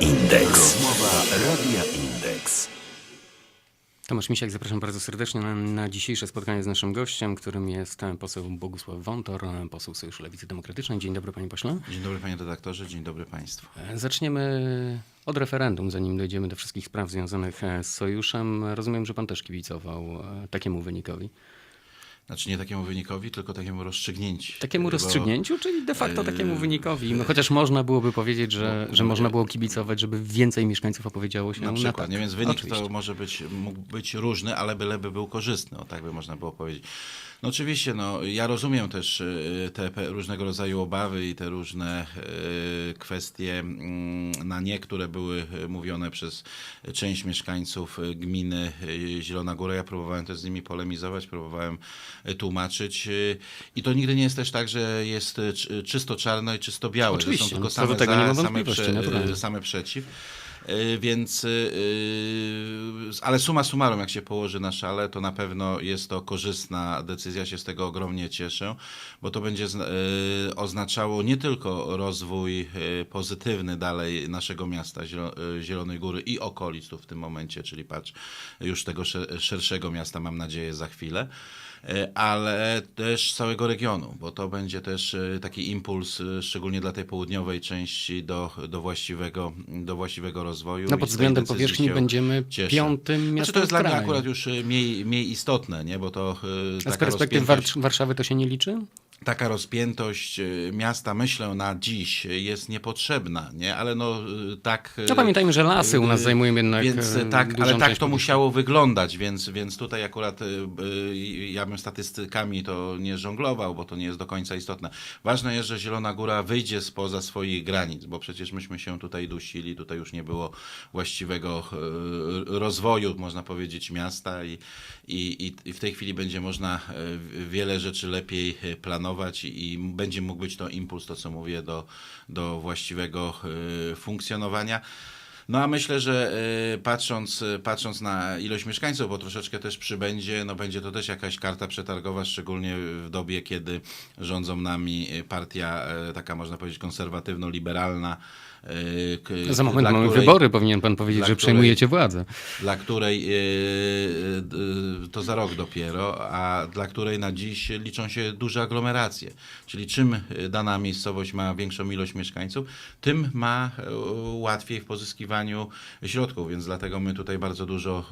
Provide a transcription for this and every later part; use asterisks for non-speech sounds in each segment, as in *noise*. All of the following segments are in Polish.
Indeks. Rozmowa Radia Indeks. Tomasz Misiak, zapraszam bardzo serdecznie na, na dzisiejsze spotkanie z naszym gościem, którym jest poseł Bogusław Wątor, poseł Sojuszu Lewicy Demokratycznej. Dzień dobry panie pośle. Dzień dobry panie redaktorze, dzień dobry państwu. E, Zaczniemy od referendum, zanim dojdziemy do wszystkich spraw związanych e, z sojuszem. Rozumiem, że pan też kibicował e, takiemu wynikowi. Znaczy nie takiemu wynikowi, tylko takiemu rozstrzygnięciu. Takiemu rozstrzygnięciu, czyli de facto e, takiemu wynikowi. No, chociaż można byłoby powiedzieć, że, że można było kibicować, żeby więcej mieszkańców opowiedziało się Na na, przykład, tak. nie? więc wynik Oczywiście. to może być, mógł być różny, ale byleby był korzystny, o tak by można było powiedzieć. No oczywiście, no, ja rozumiem też y, te różnego rodzaju obawy i te różne y, kwestie mm, na nie, które były y, mówione przez część mieszkańców gminy Zielona Góra. Ja próbowałem też z nimi polemizować, próbowałem tłumaczyć i to nigdy nie jest też tak, że jest czy- czysto czarno i czysto białe, Oczywiście, są tylko do same za, same, prze, naturalnie. y, same przeciw. Y, Więc, y, y, ale suma summarum, jak się położy na szale, to na pewno jest to korzystna decyzja, się z tego ogromnie cieszę, bo to będzie zna- oznaczało nie tylko rozwój pozytywny dalej naszego miasta Zielo- Zielonej Góry i okolic tu w tym momencie, czyli patrz, już tego szer- szerszego miasta mam nadzieję za chwilę, ale też całego regionu, bo to będzie też y, taki impuls, y, szczególnie dla tej południowej części do, do, właściwego, do właściwego rozwoju. No pod względem powierzchni będziemy cieszę. piątym Znaczy miastem to jest dla mnie akurat już mniej, mniej istotne, nie? bo to A z perspektywy Warszawy to się nie liczy? Taka rozpiętość y, miasta, myślę, na dziś jest niepotrzebna, nie? ale no y, tak... y, No pamiętajmy, że lasy u nas zajmują jednak Więc tak, ale tak to musiało wyglądać, więc, więc tutaj akurat ja bym statystykami to nie żonglował, bo to nie jest do końca istotne. Ważne jest, że Zielona Góra wyjdzie spoza swoich granic, bo przecież myśmy się tutaj dusili, tutaj już nie było właściwego rozwoju, można powiedzieć, miasta i, i, i- w tej chwili będzie można wiele rzeczy lepiej planować i, będzie mógł być to impuls, to co mówię, do, do właściwego y, funkcjonowania. No a myślę, że y, patrząc, patrząc na ilość mieszkańców, bo troszeczkę też przybędzie, no będzie to też jakaś karta przetargowa, szczególnie w dobie, kiedy rządzą nami partia y, taka można powiedzieć konserwatywno-liberalna. K- Za moment mamy której- wybory, powinien pan powiedzieć, że której- przejmujecie władzę. dla której yy, yy, to za rok dopiero, a dla której na dziś liczą się duże aglomeracje. Czyli czym dana miejscowość ma większą ilość mieszkańców, tym ma łatwiej w pozyskiwaniu środków, więc dlatego my tutaj bardzo dużo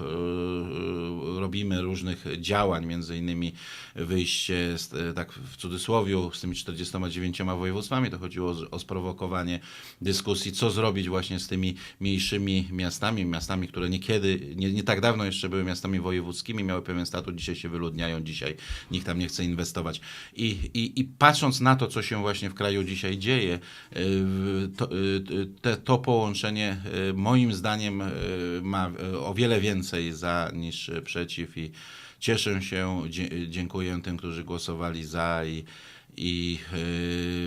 robimy różnych działań, między innymi wyjście, z, tak w cudzysłowie, z tymi 49 województwami, to chodziło o, o sprowokowanie dyskusji, co zrobić właśnie z tymi mniejszymi miastami, miastami, które niekiedy, nie, nie tak dawno jeszcze były miastami wojewódzkimi, miały pewien statut, dzisiaj się wyludniają, dzisiaj nikt tam nie chce inwestować. I, i, i patrząc na to, co się właśnie w kraju dzisiaj dzieje, y, to, y, te, to połączenie y, moim zdaniem ma o wiele więcej za niż przeciw i cieszę się, dziękuję tym, którzy głosowali za i i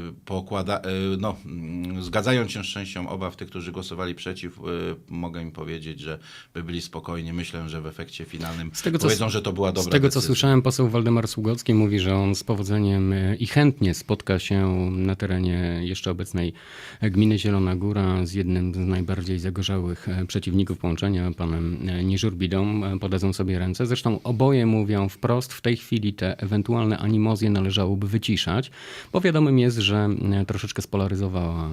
yy, pokłada, yy, no, mm, zgadzając się z częścią obaw tych, którzy głosowali przeciw, yy, mogę im powiedzieć, że by byli spokojni. Myślę, że w efekcie finalnym Z tego, co- powiedzą, że to była dobra Z tego, co decyzja. słyszałem, poseł Waldemar Sługocki mówi, że on z powodzeniem i chętnie spotka się na terenie jeszcze obecnej gminy Zielona Góra z jednym z najbardziej zagorzałych e, przeciwników połączenia, panem e, Niżurbidą. E, Podadzą sobie ręce. Zresztą oboje mówią wprost, w tej chwili te ewentualne animozje należałoby wyciszać, bo wiadomym jest, że e, troszeczkę spolaryzowała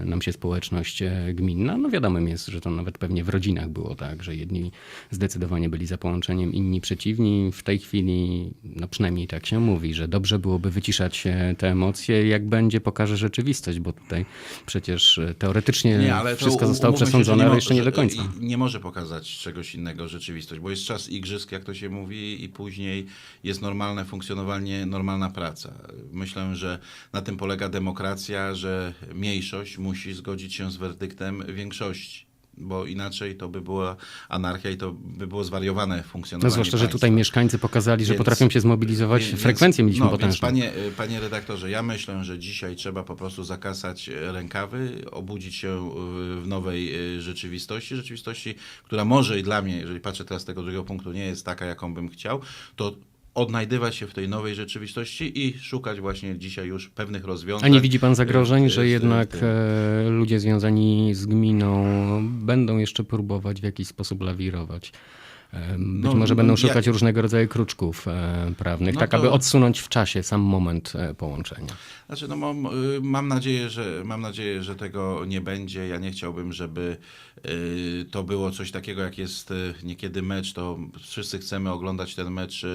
e, nam się społeczność e, gminna. No wiadomym jest, że to nawet pewnie w rodzinach było tak, że jedni zdecydowanie byli za połączeniem, inni przeciwni. W tej chwili, no przynajmniej tak się mówi, że dobrze byłoby wyciszać te emocje, jak będzie pokaże rzeczywistość, bo tutaj przecież teoretycznie Nie, wszystko zostało się, przesądzone, że ale jeszcze nie do końca. Nie może pokazać czegoś innego rzeczywistość, bo jest czas igrzysk, jak to się mówi, i później jest normalne funkcjonowanie, normalna praca. Myślę, że na tym polega demokracja, że mniejszość musi zgodzić się z werdyktem większości. Bo inaczej to by była anarchia i to by było zwariowane No funkcjonowanie zwłaszcza, że państwa. tutaj mieszkańcy pokazali, że Więc- potrafią się zmobilizować. Więc- Frekwencje mieliśmy no, potężne. Więc panie, panie redaktorze, ja myślę, że dzisiaj trzeba po prostu zakasać rękawy, obudzić się w nowej y, rzeczywistości, rzeczywistości, która może i dla mnie, jeżeli patrzę teraz z tego drugiego punktu, nie jest taka, jaką bym chciał, to odnajdywać się w tej nowej rzeczywistości i szukać właśnie dzisiaj już pewnych rozwiązań. A nie widzi pan zagrożeń, e, że z- jednak e, ludzie związani z gminą będą jeszcze próbować w jakiś sposób lawirować? Być No, może no, będą szukać różnego rodzaju kruczków e, prawnych, No tak to- aby odsunąć w czasie sam moment e, połączenia. Znaczy, no mam, y, mam, nadzieję, że, mam nadzieję, że tego nie będzie. Ja nie chciałbym, żeby y, to było coś takiego, jak jest y, niekiedy mecz, to wszyscy chcemy oglądać ten mecz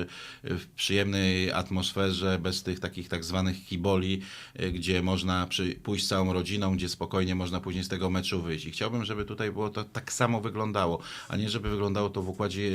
w przyjemnej atmosferze, bez tych takich tak zwanych kiboli, gdzie można przy, pójść z całą rodziną, gdzie spokojnie można później z tego meczu wyjść. I chciałbym, żeby tutaj było to tak samo wyglądało, a nie żeby wyglądało to w układzie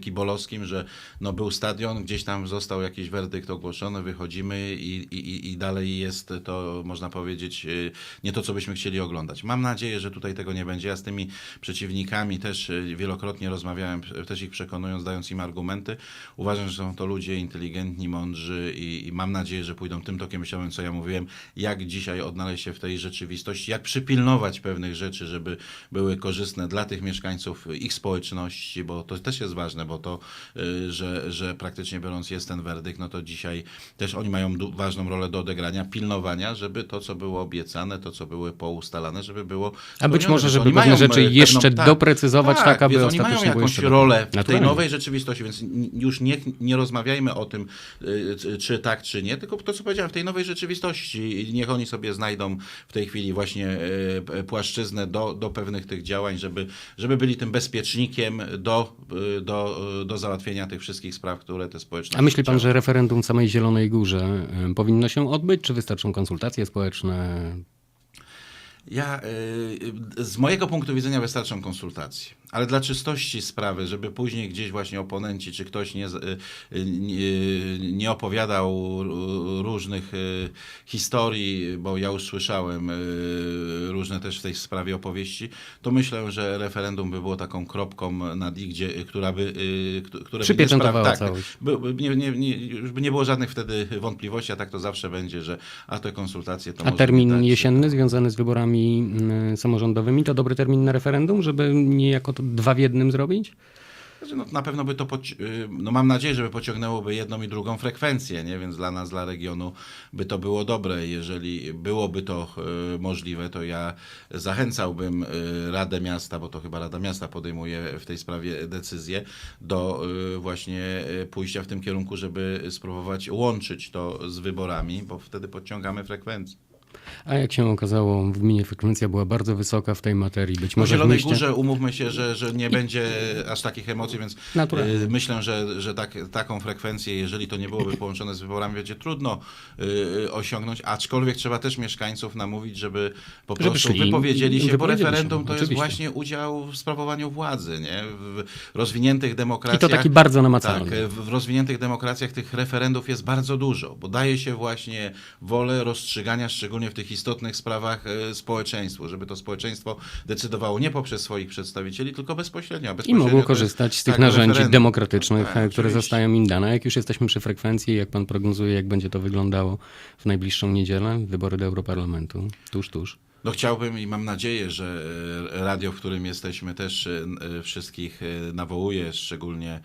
kibolowskim, że no, był stadion, gdzieś tam został jakiś werdykt ogłoszony, wychodzimy i, i, i dalej jest to, można powiedzieć, y, nie to, co byśmy chcieli oglądać. Mam nadzieję, że tutaj tego nie będzie. Ja z tymi przeciwnikami też y, wielokrotnie rozmawiałem, y, też ich przekonując, dając im argumenty. Uważam, że są to ludzie inteligentni, mądrzy i, i mam nadzieję, że pójdą tym tokiem myślowym, co ja mówiłem, jak dzisiaj odnaleźć się w tej rzeczywistości, jak przypilnować pewnych rzeczy, żeby były korzystne dla tych mieszkańców, y, ich społeczności, bo to też jest ważne, bo to, y, że, że praktycznie biorąc jest ten werdykt, no to dzisiaj też oni mają ważną rolę do odegrania, pilnowania, żeby to, co było obiecane, to, co były poustalane, żeby było A być może, że żeby pewne mają, rzeczy e, jeszcze pewną- tak, doprecyzować, tak, aby więc oni mają było jakąś jeszcze rolę w tej nowej rzeczywistości, więc już nie, nie rozmawiajmy o tym, y, czy- tak, czy nie, tylko to, co powiedziałem, w tej nowej rzeczywistości. Niech oni sobie znajdą w tej chwili właśnie p- płaszczyznę do, do pewnych tych działań, żeby, żeby byli tym bezpiecznikiem do, y, do, y, do załatwienia tych wszystkich spraw, które te społeczności A myśli pan, że referendum w samej Zielonej Górze powinno się odbyć, czy wystarczą konsultacje społeczne? Ja, y, z mojego punktu widzenia wystarczą konsultacje, ale dla czystości sprawy, żeby później gdzieś właśnie oponenci, czy ktoś nie, y, y, nie, nie opowiadał różnych y, historii, bo ja już słyszałem różne też w tej sprawie opowieści, to myślę, że referendum by było taką kropką nad i, gdzie, która by... kt- które by nie spraw- tak, całość. by, by, nie, nie, nie, już by nie było żadnych wtedy wątpliwości, a tak to zawsze będzie, że a te konsultacje to A termin dać, jesienny związany z wyborami mm, samorządowymi to dobry termin na referendum, żeby niejako to dwa w jednym zrobić? Znaczy, No, na pewno by to, y, no mam nadzieję, żeby pociągnęłoby jedną i drugą frekwencję, nie? więc dla nas, dla regionu by to było dobre. Jeżeli byłoby to y, możliwe, to ja zachęcałbym y, Radę Miasta, bo to chyba Rada Miasta podejmuje w tej sprawie decyzję, do właśnie pójścia w tym kierunku, żeby spróbować łączyć to z wyborami, bo wtedy podciągamy frekwencję. A jak się okazało, w gminie frekwencja była bardzo wysoka w tej materii. Być No może w Zielonej mieście... Górze umówmy się, że, że nie będzie aż takich emocji, więc Naturalnie. y, myślę, że, że tak, taką frekwencję, jeżeli to nie byłoby połączone z wyborami, będzie trudno y, osiągnąć, aczkolwiek trzeba też mieszkańców namówić, żeby po Żeby prostu szli wypowiedzieli się, bo wypowiedzieli się, referendum to jest właśnie udział w sprawowaniu władzy, nie? W rozwiniętych demokracjach. I to taki bardzo namacalny. Tak, w rozwiniętych demokracjach tych referendów jest bardzo dużo, bo daje się właśnie wolę rozstrzygania, szczególnie w tych istotnych sprawach e, społeczeństwu, żeby to społeczeństwo decydowało nie poprzez swoich przedstawicieli, tylko bezpośrednio. a I bezpośrednio mogło korzystać z tych tak, narzędzi referendum. demokratycznych, Tak, e, które oczywiście. zostają im dane. Jak już jesteśmy przy frekwencji, jak pan prognozuje, jak będzie to wyglądało w najbliższą niedzielę, wybory do Europarlamentu, tuż, tuż. No chciałbym i mam nadzieję, że e, radio, w którym jesteśmy też e, e, wszystkich nawołuje, szczególnie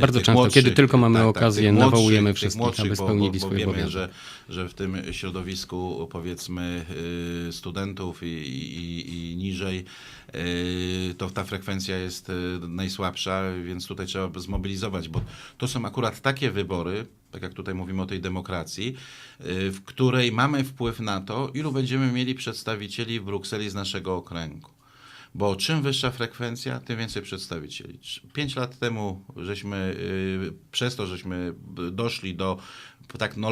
Bardzo często, młodszych, kiedy tylko mamy okazję, tych młodszych, nawołujemy wszystkich, młodszych, aby bo- spełnili bo, bo wiemy, obowiązek. że, że w tym środowisku powiedzmy studentów i, i, i niżej to ta frekwencja jest najsłabsza, więc tutaj trzeba zmobilizować, bo to są akurat takie wybory, tak jak tutaj mówimy o tej demokracji, y, w której mamy wpływ na to, ilu będziemy mieli przedstawicieli w Brukseli z naszego okręgu. Bo czym wyższa frekwencja, tym więcej przedstawicieli. Pięć lat temu żeśmy, y, przez to, żeśmy doszli do, tak, no,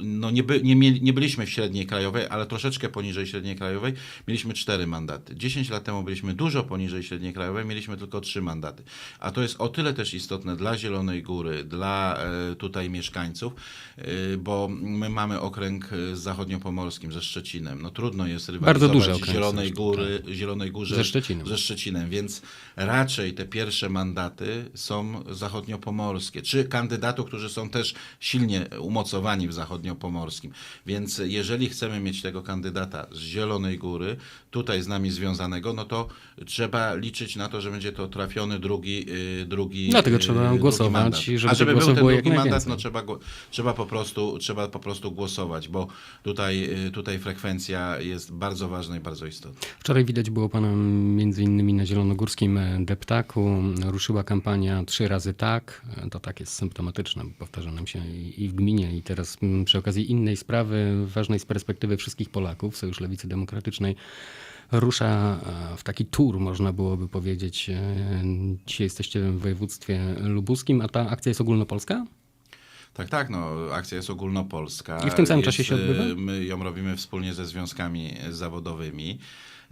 no nie, by, nie, mieli, nie byliśmy w średniej krajowej, ale troszeczkę poniżej średniej krajowej, mieliśmy cztery mandaty. Dziesięć lat temu byliśmy dużo poniżej średniej krajowej, mieliśmy tylko trzy mandaty. A to jest o tyle też istotne dla Zielonej Góry, dla e, tutaj mieszkańców, e, bo my mamy okręg e, z zachodniopomorskim, ze Szczecinem. No trudno jest Bardzo duży rywalizować okręg Zielonej, Góry, Zielonej Górze Ze Szczecinem. ze Szczecinem, więc raczej te pierwsze mandaty są zachodniopomorskie, czy kandydatów, którzy są też silnie umocowani w zachodniopomorskim. Więc jeżeli chcemy mieć tego kandydata z Zielonej Góry, tutaj z nami związanego, no to trzeba liczyć na to, że będzie to trafiony drugi, y, drugi Dlatego y, trzeba drugi głosować mandat. żeby A żeby był ten drugi mandat, najwięcej. no trzeba, trzeba, po prostu, trzeba po prostu głosować, bo tutaj, y, tutaj frekwencja jest bardzo ważna i bardzo istotna. Wczoraj widać było pana między innymi na zielonogórskim e, deptaku. Ruszyła kampania trzy razy tak. E, To tak jest symptomatyczne, bo powtarza nam się i i w gminie, i teraz mm, przy okazji innej sprawy, ważnej z perspektywy wszystkich Polaków, Sojusz Lewicy Demokratycznej rusza e, w taki tour, można byłoby powiedzieć. E, Dzisiaj jesteście w województwie lubuskim, a ta akcja jest ogólnopolska? Tak, tak, no, akcja jest ogólnopolska. I w tym samym jest, czasie się odbywa? y, My ją robimy wspólnie ze związkami zawodowymi.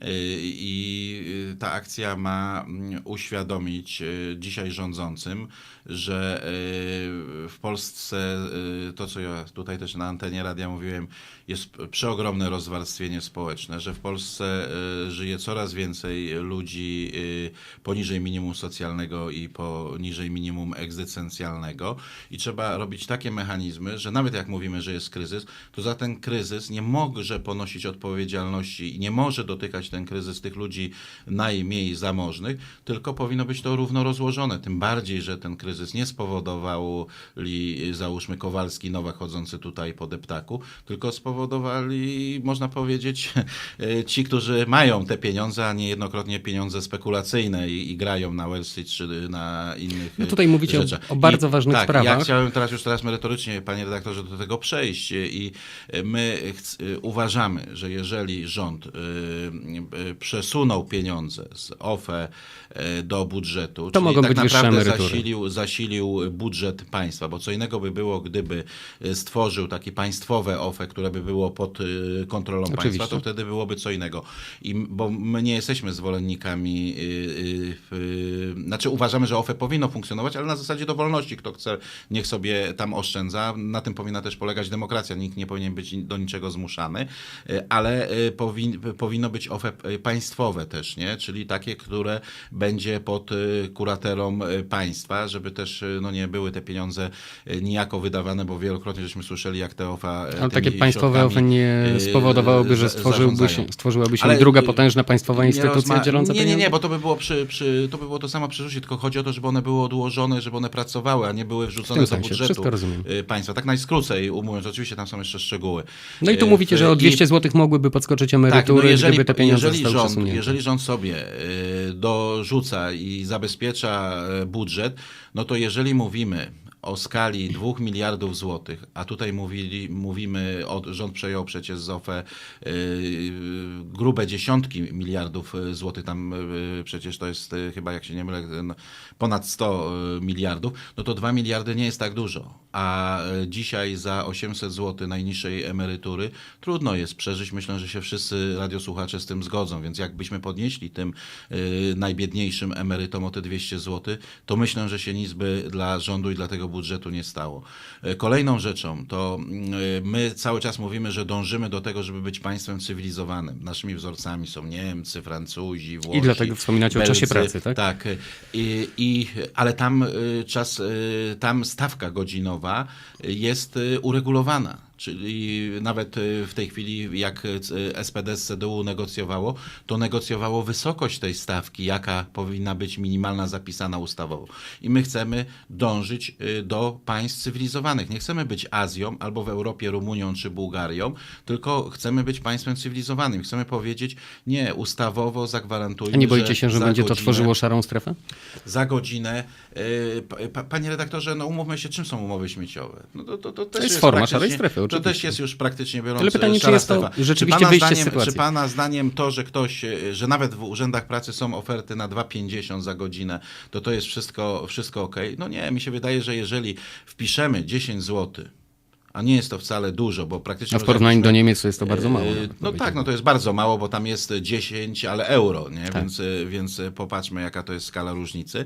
Y, I y, ta akcja ma mm, uświadomić y, dzisiaj rządzącym, że y, w Polsce to, co ja tutaj też na antenie radia mówiłem, jest przeogromne rozwarstwienie społeczne, że w Polsce żyje coraz więcej ludzi poniżej minimum socjalnego i poniżej minimum egzystencjalnego. I trzeba robić takie mechanizmy, że nawet jak mówimy, że jest kryzys, to za ten kryzys nie może ponosić odpowiedzialności i nie może dotykać ten kryzys tych ludzi najmniej zamożnych, tylko powinno być to równo rozłożone. Tym bardziej, że ten kryzys nie spowodowali, załóżmy, Kowalski, Nowak chodzący tutaj po deptaku, tylko spowodowali, można powiedzieć, *laughs* ci, którzy mają te pieniądze, a nie jednokrotnie pieniądze spekulacyjne i, i grają na Wall Street czy na innych No tutaj mówicie o- rzeczach. o bardzo ważnych tak, sprawach. Ja chciałem teraz już teraz merytorycznie, panie redaktorze, do tego przejść i my uważamy, że jeżeli rząd y, przesunął pieniądze z OFE y, do budżetu, To czyli mogą tak być naprawdę zasilił, zasilił budżet państwa, bo co innego by było, gdyby y, stworzył takie państwowe OFE, które by było pod kontrolą Oczywiście. państwa, to wtedy byłoby co innego. I, bo my nie jesteśmy zwolennikami, znaczy uważamy, że OFE powinno funkcjonować, ale na zasadzie dowolności. Kto chce, niech sobie tam oszczędza. Na tym powinna też polegać demokracja. Nikt nie powinien być do niczego zmuszany, ale powin, powinno być OFE y, państwowe też, nie? czyli takie, które będzie pod y, kuratelą y, państwa, żeby też no nie były te pieniądze nijako wydawane, bo wielokrotnie żeśmy słyszeli, jak te OFE Ale takie państwowe OFE nie spowodowałoby, że stworzyłby się, stworzyłaby się Ale, druga potężna państwowa nie instytucja rozma- dzieląca Nie, nie, pieniądze? nie, bo to by było przy, przy, to by było to samo przy rzucie, tylko chodzi o to, żeby one były odłożone, żeby one pracowały, a nie były wrzucone do sensie, budżetu państwa. Tak najskrócej umówiąc, oczywiście tam są jeszcze szczegóły. No i tu mówicie, że o i- 200 zł mogłyby podskoczyć tak, emerytury, no jeżeli, gdyby te pieniądze jeżeli, rząd, przesunięte. jeżeli rząd sobie y, dorzuca i zabezpiecza y, budżet, no to jeżeli mówimy o skali 2 miliardów złotych, a tutaj mówili, mówimy, od, rząd przejął przecież z OFE y, grube dziesiątki miliardów y, złotych, tam y, przecież to jest chyba, jak się nie mylę, no, ponad 100 y, miliardów, no to 2 miliardy nie jest tak dużo. A dzisiaj za 800 zł najniższej emerytury trudno jest przeżyć. Myślę, że się wszyscy radiosłuchacze z tym zgodzą, więc jakbyśmy podnieśli tym najbiedniejszym emerytom o te 200 zł, to myślę, że się nic by dla rządu i dla tego budżetu nie stało. Kolejną rzeczą to y, my cały czas mówimy, że dążymy do tego, żeby być państwem cywilizowanym. Naszymi wzorcami są Niemcy, Francuzi, Włosi. I dlatego wspominacie o czasie pracy, tak? Tak, i, i, ale tam y, czas, y, tam stawka godzinowa jest y, uregulowana. Czyli nawet y, w tej chwili, jak y, SPD z CDU negocjowało, to negocjowało wysokość tej stawki, jaka powinna być minimalna zapisana ustawowo. I my chcemy dążyć y, do państw cywilizowanych. Nie chcemy być Azją albo w Europie Rumunią czy Bułgarią, tylko chcemy być państwem cywilizowanym. Chcemy powiedzieć, nie, ustawowo zagwarantujmy, A nie boicie się, że za będzie to godzinę- tworzyło szarą strefę? za godzinę. Pa- pa- Panie redaktorze, no umówmy się, czym są umowy śmieciowe? No to, to, to, też jest forma praktycznie- szarej strefy, To też jest już praktycznie biorąc Ale pytanie, czy jest to rzeczywiście czy pana wyjście z zdaniem, sytuacji? Czy pana zdaniem to, że ktoś, yy, że nawet w urzędach pracy są oferty na 2,50 za godzinę, to to jest wszystko, wszystko ok? No nie, mi się wydaje, że jeżeli wpiszemy 10 zł, a nie jest to wcale dużo, bo praktycznie... A w porównaniu jakbyśmy- do Niemiec to jest to bardzo mało. Yy, nawet No tak, no to jest bardzo mało, bo tam jest 10, ale euro, nie? Tak. Więc, y, więc popatrzmy, jaka to jest skala różnicy.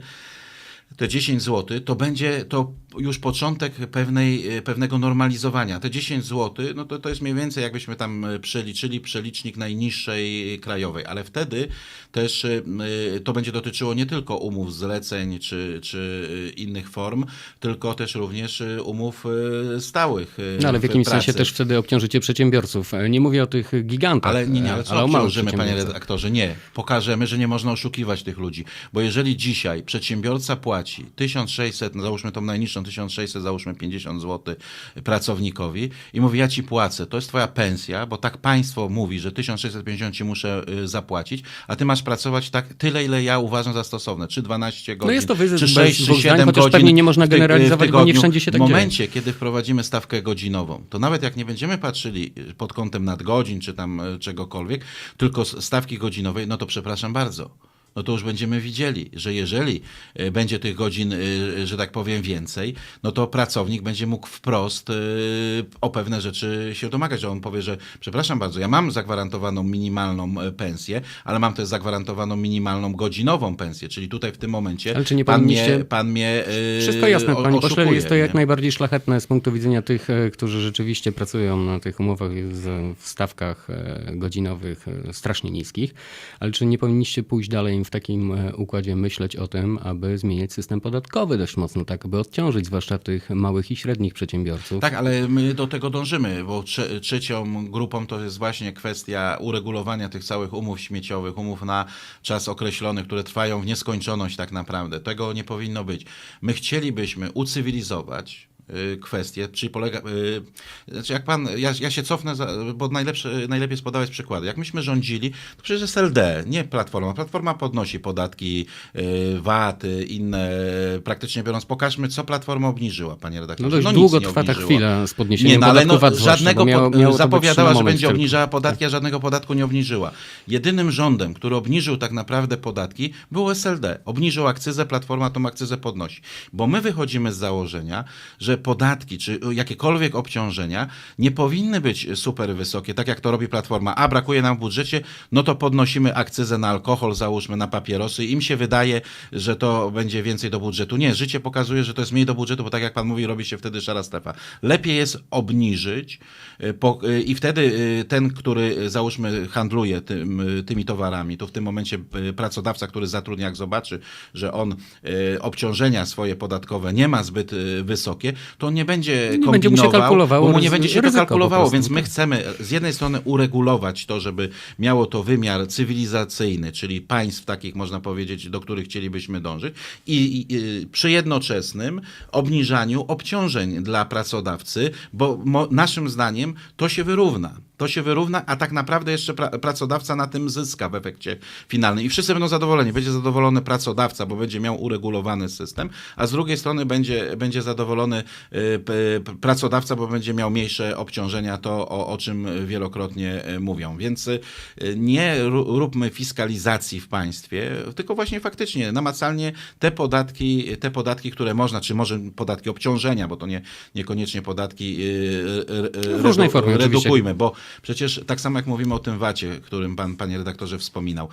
Te 10 zł, to będzie to już początek pewnej, e, pewnego normalizowania. Te 10 zł, no to, to jest mniej więcej jakbyśmy tam e, przeliczyli przelicznik najniższej krajowej, ale wtedy też e, to będzie dotyczyło nie tylko umów zleceń czy, czy innych form, tylko też również e, umów e, stałych. e, No ale w jakimś pracy. sensie też wtedy obciążycie przedsiębiorców. E, Nie mówię o tych gigantach, Ale nie, nie, ale e, co małych obciążymy, panie redaktorze? Nie. Pokażemy, że nie można oszukiwać tych ludzi. Bo jeżeli dzisiaj przedsiębiorca płaci 1600, no załóżmy tą najniższą 1600, załóżmy 50 zł pracownikowi i mówi, ja ci płacę, to jest twoja pensja, bo tak państwo mówi, że 1650 ci muszę y, zapłacić, a ty masz pracować tak tyle, ile ja uważam za stosowne, czy 12 godzin, jest to wyzysk czy bez 6, czy dwóch zdań, 7 chociaż godzin. pewnie nie można generalizować, bo nie wszędzie się tak W dzieje. momencie, kiedy wprowadzimy stawkę godzinową, to nawet jak nie będziemy patrzyli pod kątem nadgodzin czy tam e, czegokolwiek, tylko stawki godzinowej, no to przepraszam bardzo. No to już będziemy widzieli, że jeżeli e, będzie tych godzin, e, że tak powiem, więcej, no to pracownik będzie mógł wprost e, o pewne rzeczy się domagać, że on powie, że przepraszam bardzo, ja mam zagwarantowaną minimalną e, pensję, ale mam też zagwarantowaną minimalną godzinową pensję, czyli tutaj w tym momencie Ale czy nie pan, mnie, pan mnie e, Wszystko jasne, o- panie pośle, jest to jak nie? najbardziej szlachetne z punktu widzenia tych, e, którzy rzeczywiście pracują na tych umowach w stawkach e, godzinowych e, strasznie niskich, ale czy nie powinniście pójść dalej w takim e, układzie myśleć o tym, aby zmieniać system podatkowy dość mocno, tak aby odciążyć zwłaszcza tych małych i średnich przedsiębiorców? Tak, ale my do tego dążymy, bo trze- trzecią grupą to jest właśnie kwestia uregulowania tych całych umów śmieciowych, umów na czas określony, które trwają w nieskończoność tak naprawdę. Tego nie powinno być. My chcielibyśmy ucywilizować kwestię, czyli polega, y, znaczy jak pan, ja, ja się cofnę, za, bo najlepsze, najlepiej jest podawać przykłady. Jak myśmy rządzili, to przecież SLD, nie Platforma. Platforma podnosi podatki, y, VAT, y, inne, praktycznie biorąc, pokażmy, co Platforma obniżyła, panie redaktorze. No dość nic długo trwa ta chwila z podniesieniem Nie, no ale no, VAT żadnego miało, miało zapowiadała, że będzie tylko. obniżała podatki, a żadnego podatku nie obniżyła. Jedynym rządem, który obniżył tak naprawdę podatki, był SLD. Obniżył akcyzę, Platforma tą akcyzę podnosi. Bo my wychodzimy z założenia, że podatki, czy jakiekolwiek obciążenia nie powinny być super wysokie, tak jak to robi Platforma. A brakuje nam w budżecie, no to podnosimy akcyzę na alkohol, załóżmy na papierosy. Im się wydaje, że to będzie więcej do budżetu. Nie, życie pokazuje, że to jest mniej do budżetu, bo tak jak pan mówi, robi się wtedy szara strefa. Lepiej jest obniżyć po, y, i wtedy y, ten, który załóżmy handluje tym, tymi towarami, to w tym momencie pracodawca, który zatrudnia, jak zobaczy, że on obciążenia swoje podatkowe nie ma zbyt wysokie, to on nie będzie Nie będzie mu się kalkulowało bo mu nie będzie się to kalkulowało, więc my tak. chcemy z jednej strony uregulować to, żeby miało to wymiar cywilizacyjny, czyli państw takich, można powiedzieć, do których chcielibyśmy dążyć i, i, i przy jednoczesnym obniżaniu obciążeń dla pracodawcy, bo mo, naszym zdaniem to się wyrówna. To się wyrówna, a tak naprawdę jeszcze pra, pracodawca na tym zyska w efekcie finalnym. I wszyscy będą zadowoleni. Będzie zadowolony pracodawca, bo będzie miał uregulowany system, a z drugiej strony będzie, będzie zadowolony y, pracodawca, bo będzie miał mniejsze obciążenia, to o, o czym wielokrotnie y, mówią. Więc y, nie ró- róbmy fiskalizacji w państwie, tylko właśnie faktycznie namacalnie te podatki, te podatki, które można, czy może podatki obciążenia, bo to nie, niekoniecznie podatki y, y, y, W różnej formie oczywiście. redukujmy, bo przecież tak samo jak mówimy o tym VAT-cie, którym pan, panie redaktorze, wspominał,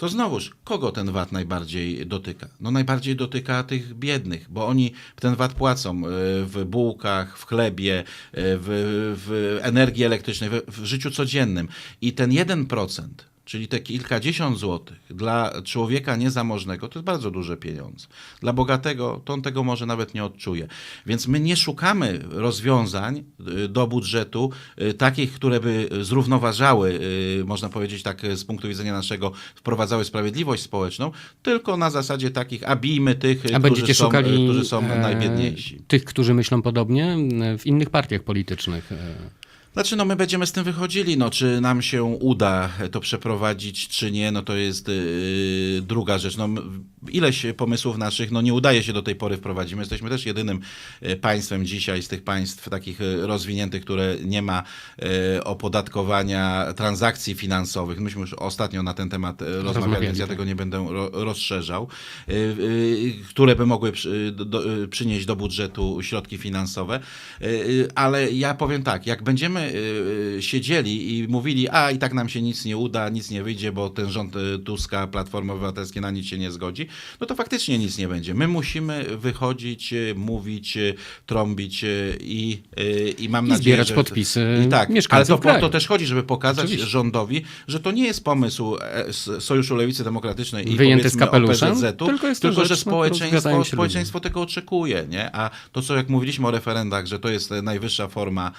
to znowuż, kogo ten VAT najbardziej dotyka? No najbardziej dotyka tych biednych, bo oni ten VAT płacą y, w bułkach, w chlebie, y, w, w energii elektrycznej, w, w życiu codziennym. I ten 1%, czyli te kilkadziesiąt złotych dla człowieka niezamożnego, to jest bardzo duże pieniądze. Dla bogatego to on tego może nawet nie odczuje. Więc my nie szukamy rozwiązań y, do budżetu y, takich, które by zrównoważały, y, można powiedzieć tak z punktu widzenia naszego, wprowadzały sprawiedliwość społeczną, tylko na zasadzie takich, a bijmy tych, A którzy, są, szukali którzy są e, najbiedniejsi. tych, którzy myślą podobnie e, w innych partiach politycznych. Znaczy, no my będziemy z tym wychodzili, no czy nam się uda to przeprowadzić, czy nie, no to jest yy, druga rzecz. No, ileś pomysłów naszych, no nie udaje się do tej pory wprowadzić. My jesteśmy też jedynym y, państwem dzisiaj z tych państw takich y, rozwiniętych, które nie ma y, opodatkowania transakcji finansowych. Myśmy już ostatnio na ten temat rozmawiali, więc ja tak. tego nie będę ro, rozszerzał, które by mogły przynieść do budżetu środki finansowe. Ale ja powiem tak, jak będziemy siedzieli i mówili, a i tak nam się nic nie uda, nic nie wyjdzie, bo ten rząd Tuska, Platformy Obywatelskiej na nic się nie zgodzi, no to faktycznie nic nie będzie. My musimy wychodzić, e, mówić, e, trąbić e, i, i mam I nadzieję, zbierać że... podpisy I tak, ale to po to też chodzi, żeby pokazać Oczywiście. rządowi, że to nie jest pomysł Sojuszu Lewicy Demokratycznej i Wyjęty z kapelusza, tylko jest tylko że zgadzają społeczeństwo, społeczeństwo tego oczekuje. Nie? A to, co jak mówiliśmy o referendach, że to jest najwyższa forma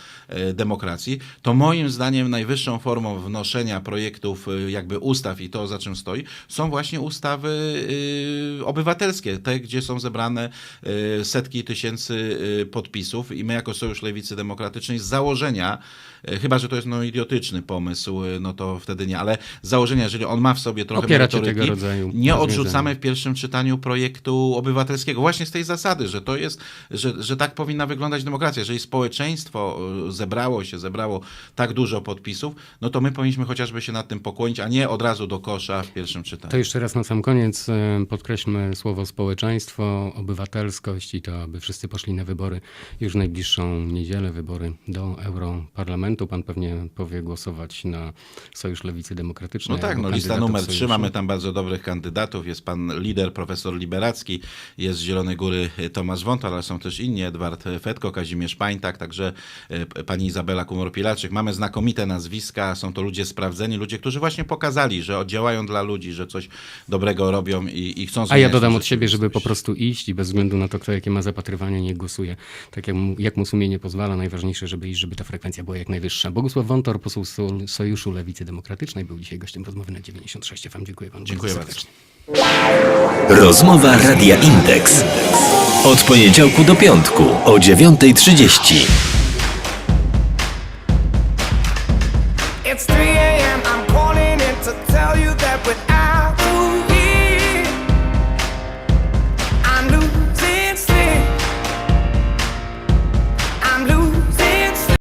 demokracji, to moim zdaniem najwyższą formą wnoszenia projektów, jakby ustaw i to, za czym stoi, są właśnie ustawy obywatelskie, te, gdzie są zebrane e, setki tysięcy e, podpisów. I my jako Sojusz Lewicy Demokratycznej z założenia, chyba, że to jest no, idiotyczny pomysł, e, no to wtedy nie, ale z założenia, jeżeli on ma w sobie trochę merytoryki, tego rodzaju nie odrzucamy w pierwszym czytaniu projektu obywatelskiego. Właśnie z tej zasady, że to jest, że, że tak powinna wyglądać demokracja. Jeżeli społeczeństwo e, zebrało się, zebrało tak dużo podpisów, no to my powinniśmy chociażby się nad tym pokłonić, a nie od razu do kosza w pierwszym czytaniu. To jeszcze raz na sam koniec e, podkreślmy słowo społeczeństwo, obywatelskość i to, aby wszyscy poszli na wybory już w najbliższą niedzielę, wybory do Europarlamentu. Pan pewnie powie głosować na Sojusz Lewicy Demokratycznej. No tak, no lista numer 3, sojuszu. mamy tam bardzo dobrych kandydatów. Jest pan lider, profesor Liberacki, jest z Zielonej Góry Tomasz Wątar, ale są też inni, Edward Fetko, Kazimierz Pańtak, także e, pani Izabela Kumor-Pilarczyk. Mamy znakomite nazwiska, są to ludzie sprawdzeni, ludzie, którzy właśnie pokazali, że działają dla ludzi, że coś dobrego robią i, i chcą A ja dodam od siebie, żeby po prostu iść i bez względu na to, kto jakie ma zapatrywanie, nie głosuje. Tak jak mu, jak mu sumienie pozwala, najważniejsze, żeby iść, żeby ta frekwencja była jak najwyższa. Bogusław Wątor, poseł Sojuszu Lewicy Demokratycznej, był dzisiaj gościem rozmowy na 96. Wam dziękuję bardzo Dziękuję bardzo. serdecznie. Rozmowa Radia Indeks. Od poniedziałku do piątku o 9.30.